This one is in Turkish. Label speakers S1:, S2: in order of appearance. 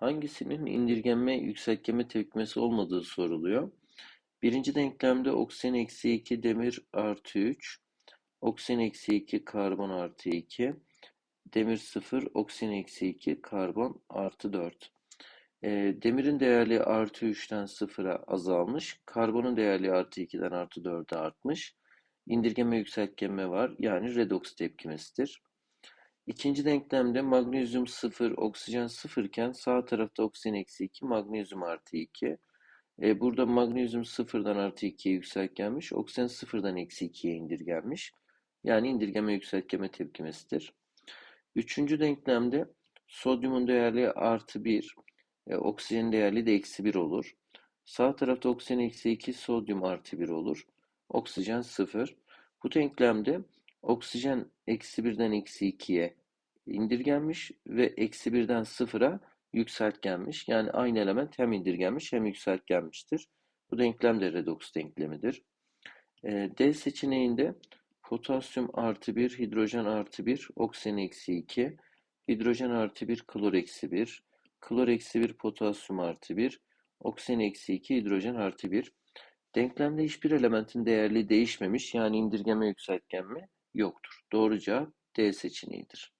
S1: Hangisinin indirgenme yükseltgeme tepkimesi olmadığı soruluyor. Birinci denklemde oksijen eksi 2 demir artı 3, oksijen eksi 2 karbon artı 2, demir 0, oksijen eksi 2 karbon artı 4. E, demirin değerli artı 3'ten 0'a azalmış, karbonun değerli artı 2'den artı 4'e artmış. İndirgeme yükseltgeme var yani redoks tepkimesidir. İkinci denklemde magnezyum 0, oksijen 0 iken sağ tarafta oksijen eksi 2, magnezyum artı 2. E, burada magnezyum 0'dan artı 2'ye yükseltgenmiş, oksijen 0'dan eksi 2'ye indirgenmiş. Yani indirgeme yükseltgeme tepkimesidir. Üçüncü denklemde sodyumun değerli artı 1, e, oksijenin değerli de eksi 1 olur. Sağ tarafta oksijen eksi 2, sodyum artı 1 olur. Oksijen 0. Bu denklemde oksijen eksi 1'den eksi 2'ye indirgenmiş ve eksi 1'den 0'a yükseltgenmiş. Yani aynı element hem indirgenmiş hem yükseltgenmiştir. Bu denklem de redoks denklemidir. E, D seçeneğinde potasyum artı 1, hidrojen artı 1, oksijen eksi 2, hidrojen artı 1, klor eksi 1, klor eksi 1, potasyum artı 1, oksijen eksi 2, hidrojen artı 1. Denklemde hiçbir elementin değerli değişmemiş yani indirgeme yükseltgenme yoktur. Doğru cevap D seçeneğidir.